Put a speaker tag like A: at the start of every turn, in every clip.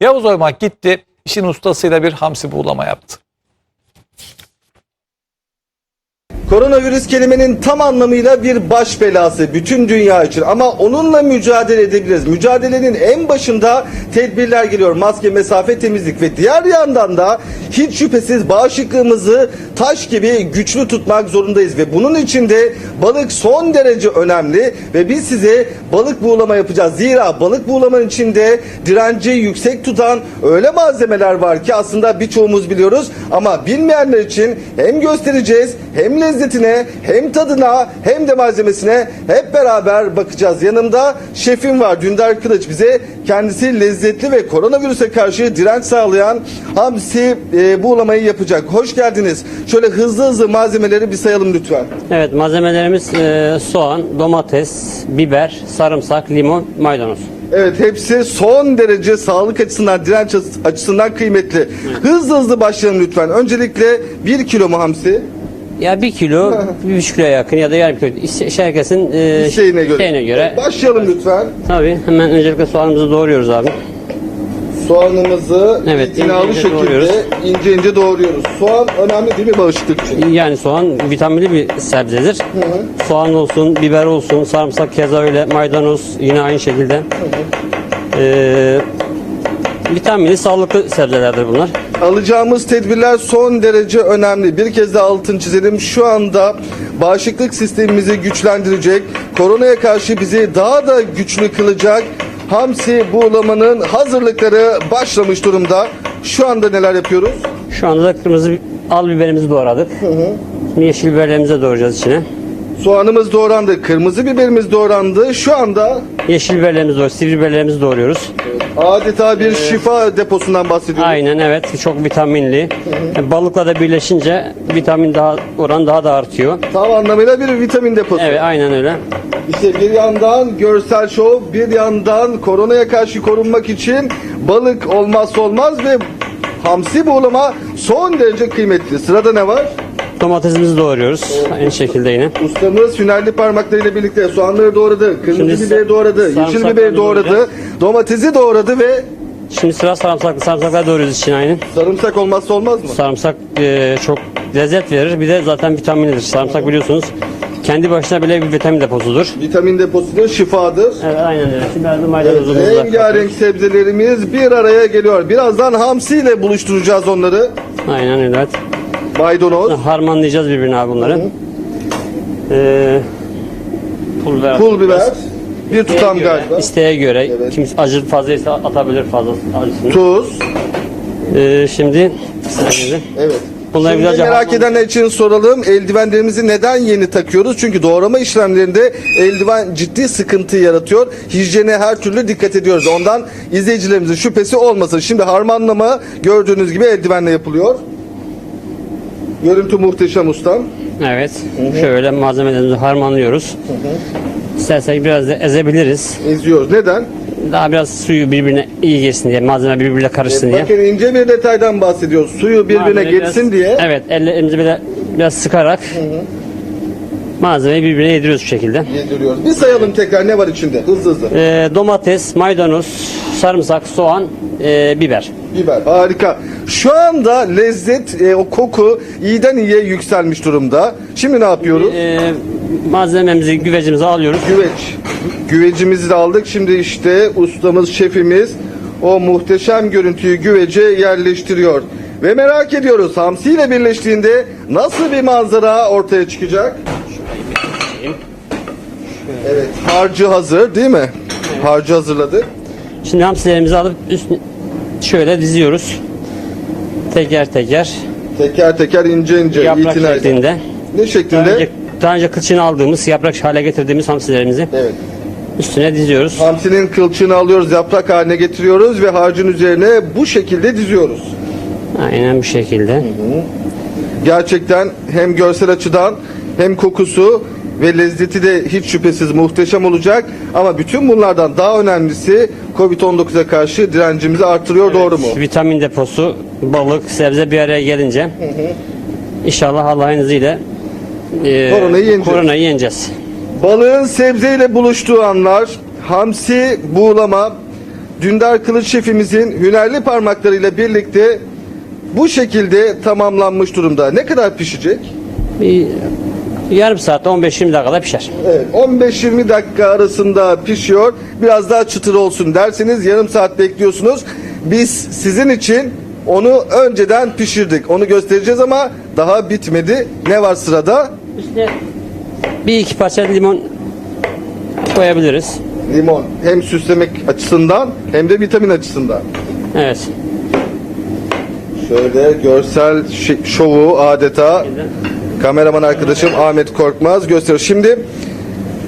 A: Yavuz Oymak gitti, işin ustasıyla bir hamsi buğulama yaptı.
B: Koronavirüs kelimenin tam anlamıyla bir baş belası bütün dünya için ama onunla mücadele edebiliriz. Mücadelenin en başında tedbirler geliyor. Maske, mesafe, temizlik ve diğer yandan da hiç şüphesiz bağışıklığımızı taş gibi güçlü tutmak zorundayız ve bunun için de balık son derece önemli ve biz size balık buğulama yapacağız. Zira balık buğulamanın içinde direnci yüksek tutan öyle malzemeler var ki aslında birçoğumuz biliyoruz ama bilmeyenler için hem göstereceğiz hem lezzetine hem tadına hem de malzemesine hep beraber bakacağız. Yanımda şefim var Dündar Kılıç bize kendisi lezzetli ve koronavirüse karşı direnç sağlayan hamsi e, buğulamayı yapacak. Hoş geldiniz. Şöyle hızlı hızlı malzemeleri bir sayalım lütfen.
C: Evet malzemelerimiz e, soğan, domates, biber, sarımsak, limon, maydanoz.
B: Evet hepsi son derece sağlık açısından, direnç açısından kıymetli. Hızlı hızlı başlayalım lütfen. Öncelikle 1 kilo mu hamsi?
C: Ya bir kilo, bir buçuk kiloya yakın ya da yarım kilo. İşte işte herkesin e,
B: İsteğine göre.
C: şeyine göre.
B: Başlayalım lütfen.
C: Tabii hemen öncelikle soğanımızı doğruyoruz abi.
B: Soğanımızı
C: Evet,
B: itinalı
C: ince ince
B: şekilde
C: doğruyoruz.
B: ince ince doğruyoruz. Soğan önemli değil mi bağışıklık için?
C: Yani soğan vitaminli bir sebzedir. Soğan olsun, biber olsun, sarımsak keza öyle, maydanoz yine aynı şekilde. E, vitaminli, sağlıklı sebzelerdir bunlar.
B: Alacağımız tedbirler son derece önemli. Bir kez daha altın çizelim. Şu anda bağışıklık sistemimizi güçlendirecek, koronaya karşı bizi daha da güçlü kılacak hamsi buğulamanın hazırlıkları başlamış durumda. Şu anda neler yapıyoruz?
C: Şu anda da kırmızı al biberimizi doğradık. Şimdi yeşil biberlerimizi doğrayacağız içine.
B: Soğanımız doğrandı, kırmızı biberimiz doğrandı. Şu anda
C: Yeşil biberlerimizi doğruyoruz, sivri biberlerimizi doğruyoruz.
B: adeta bir şifa deposundan bahsediyoruz.
C: Aynen evet, çok vitaminli. Balıkla da birleşince vitamin daha oran daha da artıyor.
B: Tam anlamıyla bir vitamin deposu.
C: Evet, aynen öyle.
B: İşte bir yandan görsel şov, bir yandan koronaya karşı korunmak için balık olmazsa olmaz ve hamsi buğulama son derece kıymetli. Sırada ne var?
C: Domatesimizi doğruyoruz. Aynı şekilde yine.
B: Ustamız hünerli parmaklarıyla birlikte soğanları doğradı, kırmızı
C: Şimdi
B: biberi doğradı, yeşil
C: sarımsakları
B: biberi doğradı, domatesi doğradı ve
C: Şimdi sıra sarımsaklı. Sarımsaklar doğruyoruz için aynı.
B: sarımsak olmazsa olmaz mı?
C: Sarımsak e, çok lezzet verir. Bir de zaten vitaminlidir. Sarımsak biliyorsunuz kendi başına bile bir vitamin deposudur.
B: Vitamin deposudur, şifadır.
C: Evet aynen öyle. Şimdi biraz da
B: rengarenk sebzelerimiz bir araya geliyor. Birazdan hamsiyle buluşturacağız onları.
C: Aynen. Evet.
B: Maydanoz,
C: Harmanlayacağız birbirine abi bunları. Ee, pul biber.
B: pul biber, bir tutam
C: göre,
B: galiba.
C: isteğe göre.
B: Evet.
C: Kimisi acı fazlaysa atabilir fazla acısını.
B: Tuz.
C: Ee, şimdi.
B: Evet.
C: Bunları
B: Şimdi
C: güzelce
B: merak
C: harman-
B: edenler için soralım. Eldivenlerimizi neden yeni takıyoruz? Çünkü doğrama işlemlerinde eldiven ciddi sıkıntı yaratıyor. Hijyene her türlü dikkat ediyoruz. Ondan izleyicilerimizin şüphesi olmasın. Şimdi harmanlama gördüğünüz gibi eldivenle yapılıyor. Görüntü muhteşem ustam.
C: Evet. Şöyle malzemelerimizi harmanlıyoruz. İstersek biraz da ezebiliriz.
B: Eziyoruz. Neden?
C: Daha biraz suyu birbirine iyi geçsin diye, malzeme birbirine karışsın diye.
B: Bakın ince bir detaydan bahsediyoruz. Suyu birbirine
C: Malzeme
B: geçsin
C: biraz-
B: diye.
C: Evet, ellerimizi böyle biraz sıkarak malzemeyi birbirine yediriyoruz bu şekilde.
B: Yediriyoruz. Bir sayalım tekrar ne var içinde? Hızlı hızlı.
C: Ee, domates, maydanoz, sarımsak, soğan, e, biber.
B: Biber. Harika. Şu anda lezzet, e, o koku iyiden iyiye yükselmiş durumda. Şimdi ne yapıyoruz?
C: Ee, malzememizi, güvecimizi alıyoruz.
B: Güveç. Güvecimizi de aldık. Şimdi işte ustamız, şefimiz o muhteşem görüntüyü güvece yerleştiriyor. Ve merak ediyoruz hamsi ile birleştiğinde nasıl bir manzara ortaya çıkacak? Evet, harcı hazır değil mi? Harcı hazırladık.
C: Şimdi hamsilerimizi alıp üstüne şöyle diziyoruz. Teker teker
B: Teker teker ince ince
C: yaprak
B: itinayla.
C: şeklinde.
B: Ne
C: Daha
B: şeklinde?
C: önce, daha önce kılçığını aldığımız, yaprak hale getirdiğimiz hamsilerimizi
B: Evet.
C: üstüne diziyoruz.
B: Hamsinin kılçığını alıyoruz, yaprak haline getiriyoruz ve harcın üzerine bu şekilde diziyoruz.
C: Aynen bu şekilde.
B: Gerçekten hem görsel açıdan hem kokusu ve lezzeti de hiç şüphesiz muhteşem olacak. Ama bütün bunlardan daha önemlisi Covid-19'a karşı direncimizi artırıyor doğru mu?
C: Vitamin deposu, balık, sebze bir araya gelince inşallah Allah'ın izniyle e,
B: Koronayı yeneceğiz.
C: koronayı yeneceğiz.
B: Balığın sebzeyle buluştuğu anlar, hamsi, buğulama Dündar Kılıç şefimizin hünerli parmaklarıyla birlikte bu şekilde tamamlanmış durumda. Ne kadar pişecek?
C: Bir yarım saat 15-20 dakikada pişer.
B: Evet, 15-20 dakika arasında pişiyor. Biraz daha çıtır olsun derseniz yarım saat bekliyorsunuz. Biz sizin için onu önceden pişirdik. Onu göstereceğiz ama daha bitmedi. Ne var sırada?
C: İşte bir iki parça limon koyabiliriz.
B: Limon. Hem süslemek açısından hem de vitamin açısından.
C: Evet.
B: Şöyle görsel şovu adeta kameraman arkadaşım Ahmet Korkmaz gösteriyor. Şimdi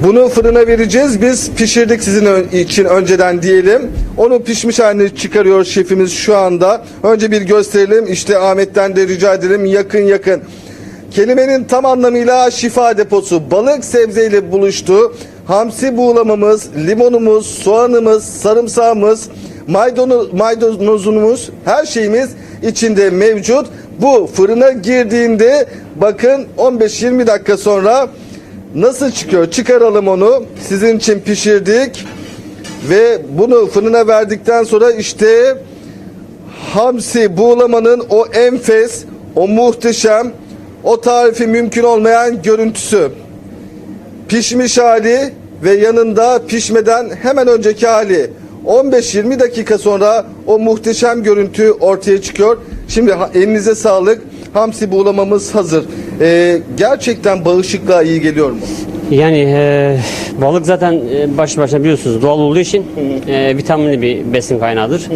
B: bunu fırına vereceğiz. Biz pişirdik sizin için önceden diyelim. Onu pişmiş halini çıkarıyor şefimiz şu anda. Önce bir gösterelim. İşte Ahmet'ten de rica edelim yakın yakın. Kelimenin tam anlamıyla şifa deposu. Balık sebzeyle buluştu. Hamsi buğulamamız, limonumuz, soğanımız, sarımsağımız, maydanoz, maydanozumuz, her şeyimiz içinde mevcut. Bu fırına girdiğinde bakın 15-20 dakika sonra nasıl çıkıyor? Çıkaralım onu. Sizin için pişirdik. Ve bunu fırına verdikten sonra işte hamsi buğulamanın o enfes, o muhteşem, o tarifi mümkün olmayan görüntüsü. Pişmiş hali ve yanında pişmeden hemen önceki hali. 15-20 dakika sonra o muhteşem görüntü ortaya çıkıyor. Şimdi elinize sağlık. Hamsi buğulamamız hazır. Ee, gerçekten bağışıklığa iyi geliyor mu?
C: Yani e, balık zaten e, başlı başına biliyorsunuz doğal olduğu için e, vitaminli bir besin kaynağıdır.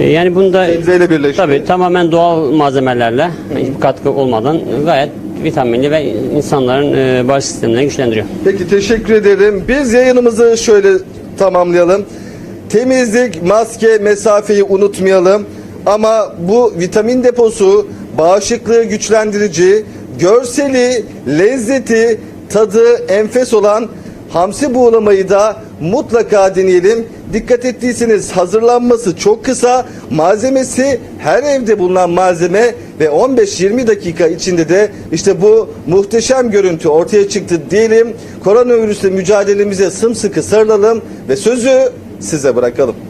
C: E, yani bunda
B: Sebzeyle birleşti.
C: tabii tamamen doğal malzemelerle hiçbir katkı olmadan gayet vitaminli ve insanların e, bağışıklık sistemlerini güçlendiriyor.
B: Peki teşekkür ederim. Biz yayınımızı şöyle tamamlayalım. Temizlik, maske, mesafeyi unutmayalım. Ama bu vitamin deposu bağışıklığı güçlendirici, görseli, lezzeti, tadı enfes olan hamsi buğulamayı da mutlaka deneyelim. Dikkat ettiyseniz hazırlanması çok kısa, malzemesi her evde bulunan malzeme ve 15-20 dakika içinde de işte bu muhteşem görüntü ortaya çıktı diyelim. Koronavirüsle mücadelemize sımsıkı sarılalım ve sözü size bırakalım.